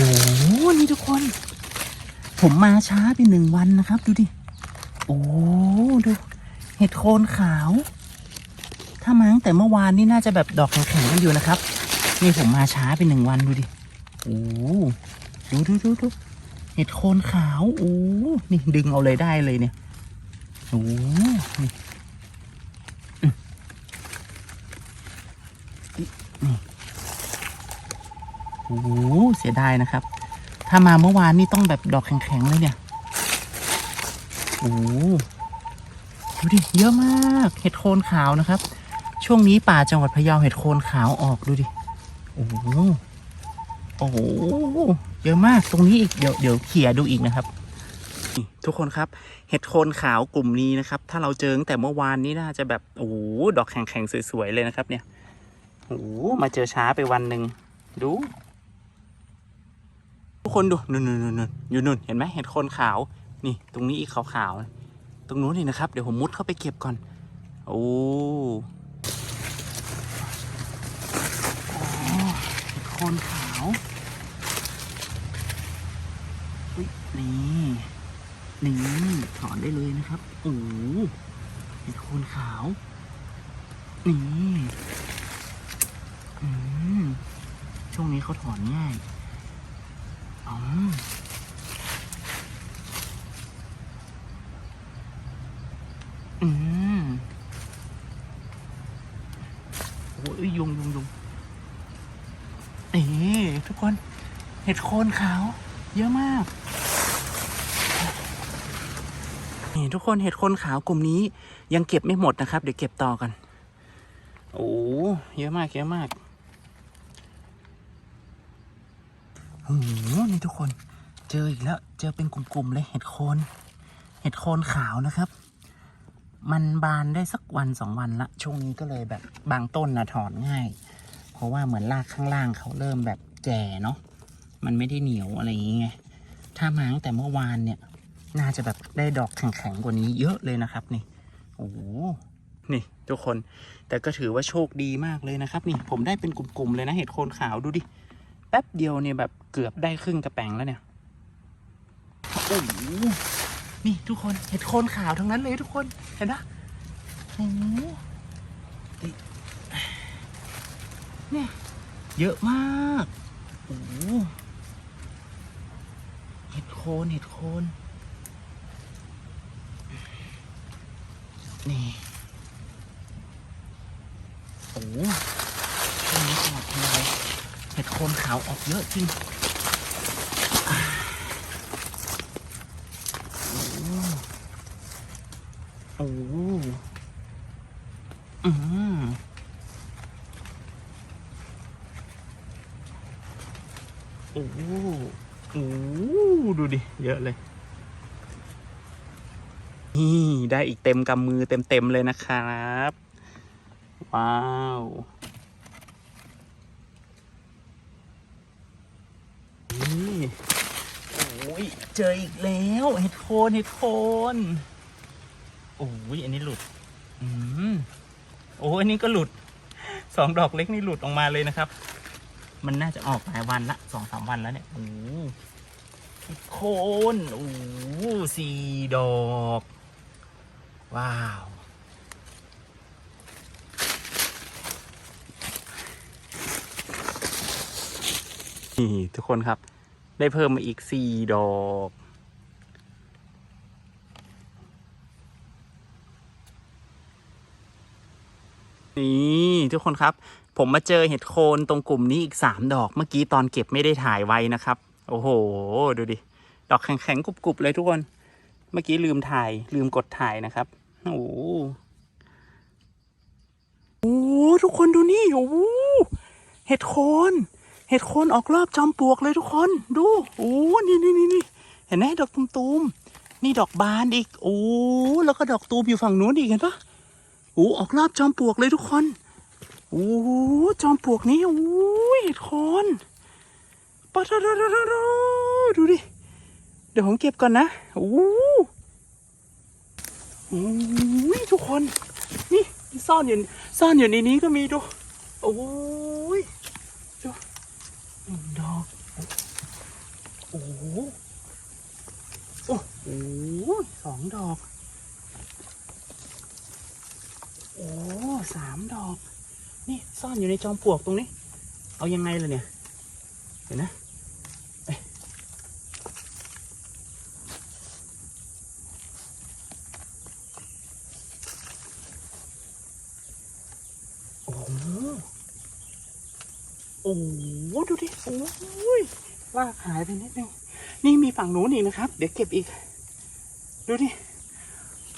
หนี่ทุกคน ผมมาช้าไปหนึ่งวันนะครับ ดูดิ โอ้ดูเห็ดโคนขาว ถ้ามาตั้งแต่เมื่อวานนี่น่าจะแบบดอกแข็งๆกันอยู่นะครับ นี่ผมมาช้าไปหนึ่งวันดูดิโอ้ดูดูดูดูเห็ดโคนขาวโอ้นี่ดึงเอาเลยได้เลยเนี่ยโอ้นี่อืมนี่ โอ้โหเสียดายนะครับ ถ้ามาเมื่อวานนี่ต้องแบบดอกแข็งๆเลยเนี่ยโอ้ดูดิเยอะมากเห็ดโคนขาวนะครับ ช่วงนี้ป่าจังหวัดพะเยาเห็ดโคนขาวออกดูดิโอ้โหโอ้โหเยอะมากตรงนี้อีกเดี๋ยวเดี๋ยวเขี่ยดูอีกนะครับทุกคนครับ เห็ดโคนขาวกลุ่มนี้นะครับ ถ้าเราเจอตั้งแต่เมื่อวานนี้น่าจะแบบโอ้โหดอกแข็งๆสวยๆเลยนะครับ เนี่ยโอ้โหมาเจอช้าไปวันหนึ่งดู ทุกคนดูนู่นนู่นนู่นนู่นอยู่นู่นเห็นไหมเห็ดคนขาว นี่ ตรงนี้อีกขาวๆตรงนู้นนี่นะครับ เดี๋ยวผมมุดเข้าไปเก็บก่อน โอ้อ๋อเห็ดคนขาวอุ๊ยนี่นี่ถอนได้เลยนะครับโอ้เห็ดคนขาว นี่อืมช่วงนี้เขาถอนง่าย อืมโอ้ยยุงยุงยุงนี่ทุกคน เห็ดโคนขาว เยอะมาก นี่ทุกคนเห็ดโคนขาวกลุ่มนี้ ยังเก็บไม่หมดนะครับ เดี๋ยวเก็บต่อกัน โอ้เยอะมากเยอะมากอ้โหนี่ ทุกคนเจออีกแล้ว เจอเป็นกลุ่มๆเลยเห็ดโคน เห็ดโคนขาวนะครับ มันบานได้สักวันสองวันละ ช่วงนี้ก็เลยแบบบางต้นนะถอนง่าย เพราะว่าเหมือนรากข้างล่างเขาเริ่มแบบแก่เนาะมันไม่ได้เหนียวอะไรอย่างเงี้ยถ้ามาตั้งแต่เมื่อวานเนี่ย น่าจะแบบได้ดอกแข็งๆกว่านี้เยอะเลยนะครับนี่โอ้โหนี่ทุกคนแต่ก็ถือว่าโชคดีมากเลยนะครับ นี่ผมได้เป็นกลุ่มๆเลยนะเห็ดโคนขาวดูดิ แป๊บเดียวเนี่ยแบบเกือบได้ครึ่งกระแปงแล้วเนี่ยโอ้โหนี่ทุกคนเห็ดโคนขาวทั้งนั้นเลยทุกคนเห็นปะโอ้โหนี่เนี่ยเยอะมากโอ้โหเห็ดโคนเห็ดโคนนี่โอ้โหช่วงนี้จังหวัดพะเยาเห็ดโคนขาวออกเยอะจริงโอ้โหโอ้โหอืมโอ้โหโอ้โหดูดิ เยอะเลย นี่ ได้อีกเต็มกำมือเต็มๆเลยนะครับ ว้าว นี่โอ้ ยเจออีกแล้วเห็ดโคนเห็ดโคนโอ้ยอันนี้หลุด อืมโอ้ยอันนี้ก็หลุด สองดอกเล็กนี่หลุดออกมาเลยนะครับ มันน่าจะออกหลายวันละสองสามวันแล้วเนี่ยโอ้เห็ดโคนโอ้สี่ดอก ว้าว นี่ทุกคนครับ ได้เพิ่มมาอีกสี่ดอก นี่ทุกคนครับ ผมมาเจอเห็ดโคนตรงกลุ่มนี้อีกสามดอกเมื่อกี้ตอนเก็บไม่ได้ถ่ายไว้นะครับ โอ้โห ดูดิ ดอกแข็งๆกรุบๆเลยทุกคน เมื่อกี้ลืมถ่ายลืมกดถ่ายนะครับ โอ้โหโอ้ทุกคนดูนี่โอ้โหเห็ดโคน เห็ดโคนออกรอบจอมปลวกเลยทุกคน ดูโอ้นี่นี่นี่นี่เห็นไหมดอกตูมๆนี่ดอกบานอีกโอ้แล้วก็ดอกตูมอยู่ฝั่งนู้นอีกเห็นปะโอ้ออกรอบจอมปลวกเลยทุกคนโอ้จอมปลวกนี้โอ้เห็ดโคนปะทะทะทะทะดูดิเดี๋ยวผมเก็บก่อนนะโอ้โอ้ยทุกคน นี่ซ่อนอยู่ซ่อนอยู่ในนี้ก็มีดูโอ้ยดูหนึ่งดอก โอ้โหสองดอก โอ้สามดอก นี่ซ่อนอยู่ในจอมปลวกตรงนี้ เอายังไงล่ะเนี่ย เห็นนะโอ้โหดูดิ โอ้ย ลากหายไปนิดนึงนี่มีฝั่งนู้นอีกนะครับ เดี๋ยวเก็บอีก ดูดิ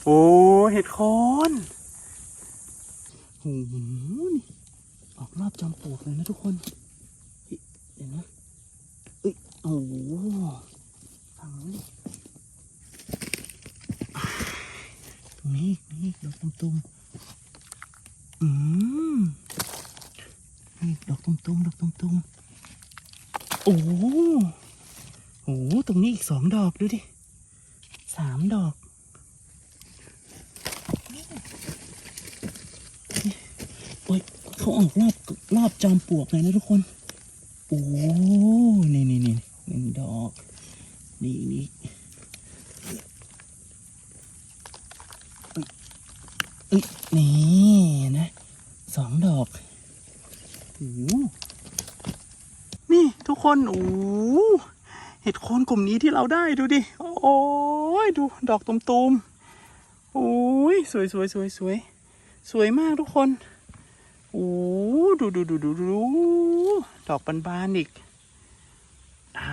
โอ้เห็ดโคนโอ้โหนี่ออกรอบจอมปลวกเลยนะทุกคนเห็นไหมเอ้ยโอ้โหฝั่งนู้นนี่อ่าตรงนี้อีกนี่อีกดอกตุ้มๆอืมนี่ดอกตุ้มๆดอกตุ้มๆโอ้โหโอ้โหตรงนี้อี กสองดอกดูดิสามดอก โอ้ยเขาออกรอบรอบจอมปลวกเลยนะทุกคน โอ้ นี่นี่นี่หนึ่งดอก นี่นี่เอ้ยเนี่นะสองดอกโอ้นี่ทุกคน โอ้ เห็ดโคนกลุ่มนี้ที่เราได้ดูดิ โอ้ยดูดอกตุมๆโอ้ยสวยสวยสวยสวยสวยมากทุกคนโอ้ดูดูดูดูดูดอกบานๆอีกอ่า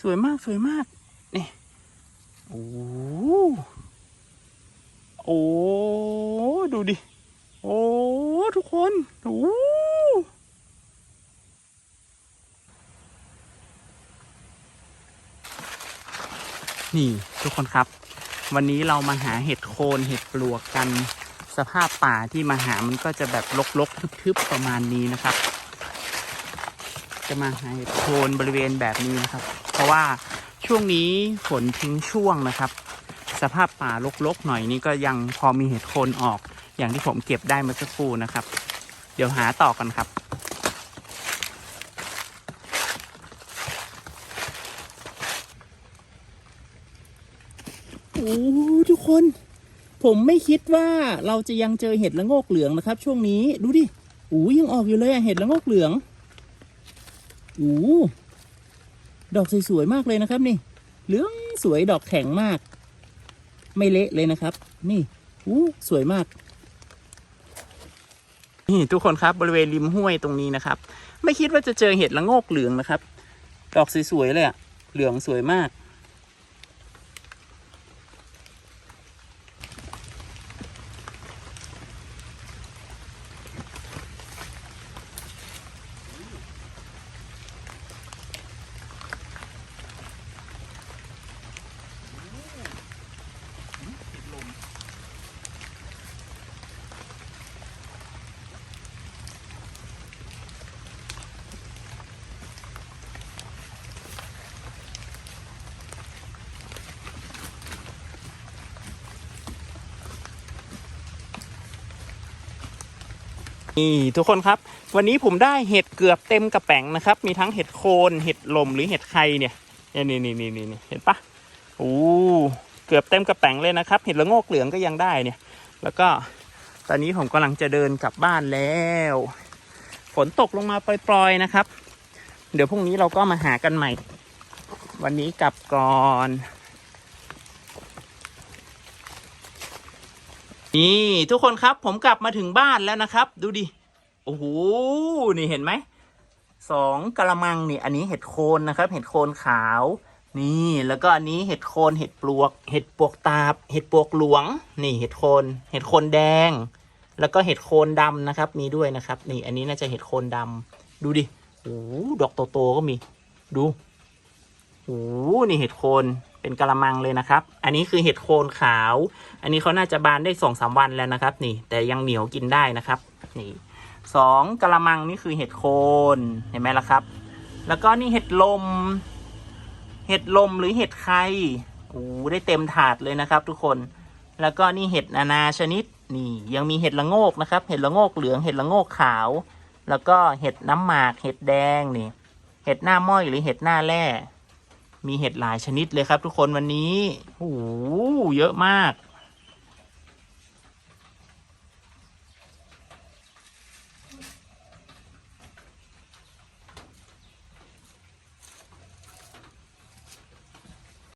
สวยมากสวยมากนี่โอ้โอ้ดูดิ โอ้ ทุกคน โอ้ นี่ทุกคนครับ วันนี้เรามาหาเห็ดโคนเห็ดปลวกกัน สภาพป่าที่มาหามันก็จะแบบรกๆทึบๆประมาณนี้นะครับ จะมาหาเห็ดโคนบริเวณแบบนี้นะครับ เพราะว่าช่วงนี้ฝนทิ้งช่วงนะครับ สภาพป่ารกๆหน่อยนี่ก็ยังพอมีเห็ดโคนออก อย่างที่ผมเก็บได้เมื่อสักครู่นะครับ เดี๋ยวหาต่อกันครับ โอ้ ทุกคน ผมไม่คิดว่าเราจะยังเจอเห็ดละโงกเหลืองนะครับ ช่วงนี้ดูดิอ้ยังออกอยู่เลยอะเห็ดละโงกเหลืองอ้ดอกสวยๆมากเลยนะครับนี่ เหลืองสวยดอกแข็งมาก ไม่เละเลยนะครับ นี่อู้สวยมากนี่ทุกคนครับบริเวณริมห้วยตรงนี้นะครับ ไม่คิดว่าจะเจอเห็ดละโงกเหลืองนะครับ ดอกสวยๆเลยอะเหลืองสวยมาก นี่ทุกคนครับ วันนี้ผมได้เห็ดเกือบเต็มกระแป๋งนะครับ มีทั้งเห็ดโคนเห็ดลมหรือเห็ดไข่เนี่ยนี่นี่นี่นี่นี่เห็นปะโอ้เกือบเต็มกระแป๋งเลยนะครับ เห็ดละโงกเหลืองก็ยังได้เนี่ย แล้วก็ตอนนี้ผมกำลังจะเดินกลับบ้านแล้วฝนตกลงมาปล่อยๆนะครับ เดี๋ยวพรุ่งนี้เราก็มาหากันใหม่ วันนี้กลับก่อน นี่ทุกคนครับผมกลับมาถึงบ้านแล้วนะครับ ดูดิ โอ้โห นี่เห็นไหม สองกะละมังนี่ อันนี้เห็ดโคนนะครับ เห็ดโคนขาว นี่แล้วก็อันนี้เห็ดโคนเห็ดปลวก เห็ดปลวกตาบ เห็ดปลวกหลวง นี่เห็ดโคน เห็ดโคนแดง แล้วก็เห็ดโคนดำนะครับ มีด้วยนะครับ นี่ อันนี้น่าจะเห็ดโคนดำดูดิโอ้ดอกโตๆก็มี ดูโอ้โหนี่เห็ดโคน เป็นกะละมังเลยนะครับ อันนี้คือเห็ดโคนขาว อันนี้เขาน่าจะบานได้สองสามวันแล้วนะครับ นี่ แต่ยังเหนียวกินได้นะครับ นี่สองกะละมังนี่คือเห็ดโคนเห็นไหมล่ะครับ แล้วก็นี่เห็ดลม เห็ดลมหรือเห็ดไข่โอ้ได้เต็มถาดเลยนะครับ ทุกคน แล้วก็นี่เห็ดนานาชนิด นี่ ยังมีเห็ดละโงกนะครับ เห็ดละโงกเหลือง เห็ดละโงกขาว แล้วก็เห็ดน้ำหมาก เห็ดแดงนี่ เห็ดหน้าม้อยหรือเห็ดหน้าแร่ มีเห็ดหลายชนิดเลยครับทุกคนวันนี้โอ้โหเยอะมาก